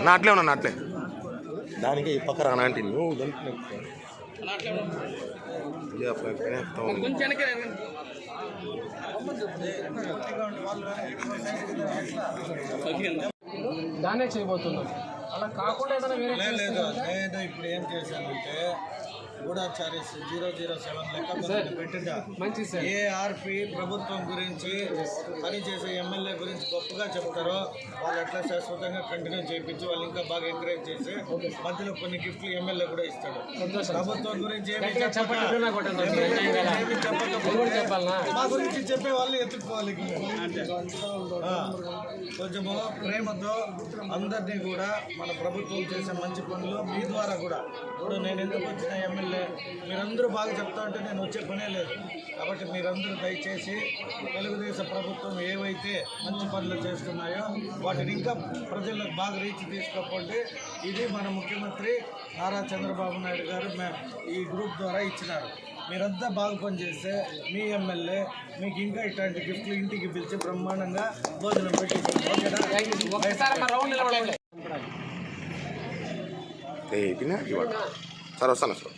నా అట్లే ఉన్నా అట్లే. దానికి ఈ పక్క రానా అంటే నువ్వు దానికి కొంచెం వెనక్కి దాన్నే చేయబోతున్నాం. అలా కాకుండా ఏదైనా వేరే లేదు లేదు నేను ఇప్పుడు ఏం చేశానంటే గూఢాచార్యస్ జీరో జీరో సెవెన్ లెక్క సార్ ఏఆర్పి ప్రభుత్వం గురించి పనిచేసే ఎమ్మెల్యే గురించి గొప్పగా చెప్తారో. వాళ్ళు ఎట్లా శాశ్వతంగా కంటిన్యూ చేయించి వాళ్ళు ఇంకా బాగా ఎంకరేజ్ చేసి మధ్యలో కొన్ని గిఫ్ట్లు ఎమ్మెల్యే కూడా ఇస్తాడు. ప్రభుత్వం గురించి ఏమి మా గురించి చెప్పే వాళ్ళు ఎత్తుకోవాలి కొంచెము ప్రేమతో అందరినీ కూడా మన ప్రభుత్వం చేసే మంచి పనులు మీ ద్వారా కూడా. ఇప్పుడు నేను ఎందుకు వచ్చిన ఎమ్మెల్యే మీరందరూ బాగా చెప్తా ఉంటే నేను వచ్చే పనే లేదు కాబట్టి మీరందరూ దయచేసి తెలుగుదేశం ప్రభుత్వం ఏవైతే మంచి పనులు చేస్తున్నాయో వాటిని ఇంకా ప్రజలకు బాగా రీచ్ తీసుకోకపోతే ఇది మన ముఖ్యమంత్రి నారా చంద్రబాబు నాయుడు గారు మే- ఈ గ్రూప్ ద్వారా ఇచ్చినారు మీరంతా బాగా పనిచేస్తే మీ ఎమ్మెల్యే మీకు ఇంకా ఇట్లాంటి గిఫ్ట్లు ఇంటికి పిలిచి బ్రహ్మాండంగా భోజనం పెట్టి ఓకేనా సార్ వస్తాను సార్.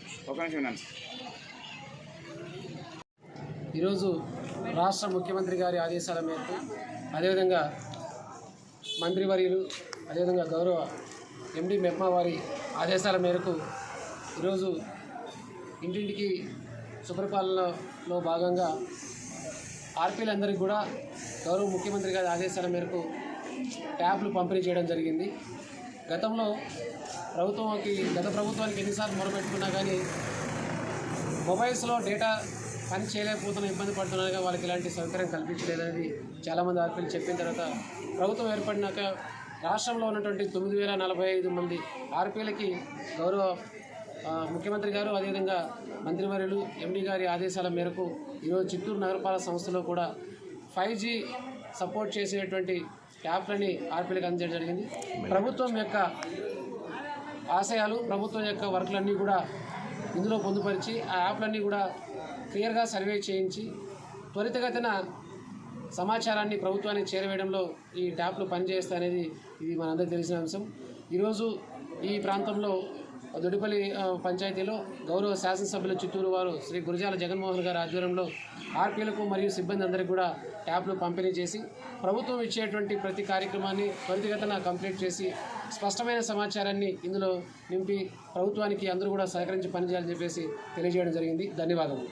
ఈరోజు రాష్ట్ర ముఖ్యమంత్రి గారి ఆదేశాల మేరకు అదేవిధంగా మంత్రివర్యులు అదేవిధంగా గౌరవ ఎండి మెప్మా వారి ఆదేశాల మేరకు ఈరోజు ఇంటింటికి సుపరిపాలనలో భాగంగా ఆర్పీలందరికీ కూడా గౌరవ ముఖ్యమంత్రి గారి ఆదేశాల మేరకు ట్యాబ్లు పంపిణీ చేయడం జరిగింది. గతంలో ప్రభుత్వంకి గత ప్రభుత్వానికి ఎన్నిసార్లు మొరపెట్టుకున్నా కానీ మొబైల్స్లో డేటా పని చేయలేకపోతున్న ఇబ్బంది పడుతున్నారుగా వాళ్ళకి ఇలాంటి సౌకర్యం కల్పించలేదనేది చాలామంది ఆర్పీలు చెప్పిన తర్వాత ప్రభుత్వం ఏర్పడినాక రాష్ట్రంలో ఉన్నటువంటి తొమ్మిది వేల నలభై ఐదు మంది ఆర్పీలకి గౌరవ ముఖ్యమంత్రి గారు అదేవిధంగా మంత్రివర్యులు ఎండి గారి ఆదేశాల మేరకు ఈరోజు చిత్తూరు నగరపాలక సంస్థలో కూడా ఫైవ్ జీ సపోర్ట్ చేసేటువంటి యాప్లని ఆర్పీలకు అందించడం జరిగింది. ప్రభుత్వం యొక్క ఆశయాలు ప్రభుత్వం యొక్క వర్క్లన్నీ కూడా ఇందులో పొందుపరిచి ఆ యాప్లన్నీ కూడా క్లియర్గా సర్వే చేయించి త్వరితగతిన సమాచారాన్ని ప్రభుత్వానికి చేరవేయడంలో ఈ ట్యాప్లు పనిచేస్తాయనేది ఇది మనందరికీ తెలిసిన అంశం. ఈరోజు ఈ ప్రాంతంలో దొడిపల్లి పంచాయతీలో గౌరవ శాసనసభ్యులు చిత్తూరు వారు శ్రీ గురజాల జగన్మోహన్ గారి ఆధ్వర్యంలో ఆర్పీలకు మరియు సిబ్బంది అందరికీ కూడా ట్యాబ్లు పంపిణీ చేసి ప్రభుత్వం ఇచ్చేటువంటి ప్రతి కార్యక్రమాన్ని త్వరితగతిన కంప్లీట్ చేసి స్పష్టమైన సమాచారాన్ని ఇందులో నింపి ప్రభుత్వానికి అందరూ కూడా సహకరించి పనిచేయాలని చెప్పేసి తెలియజేయడం జరిగింది. ధన్యవాదములు.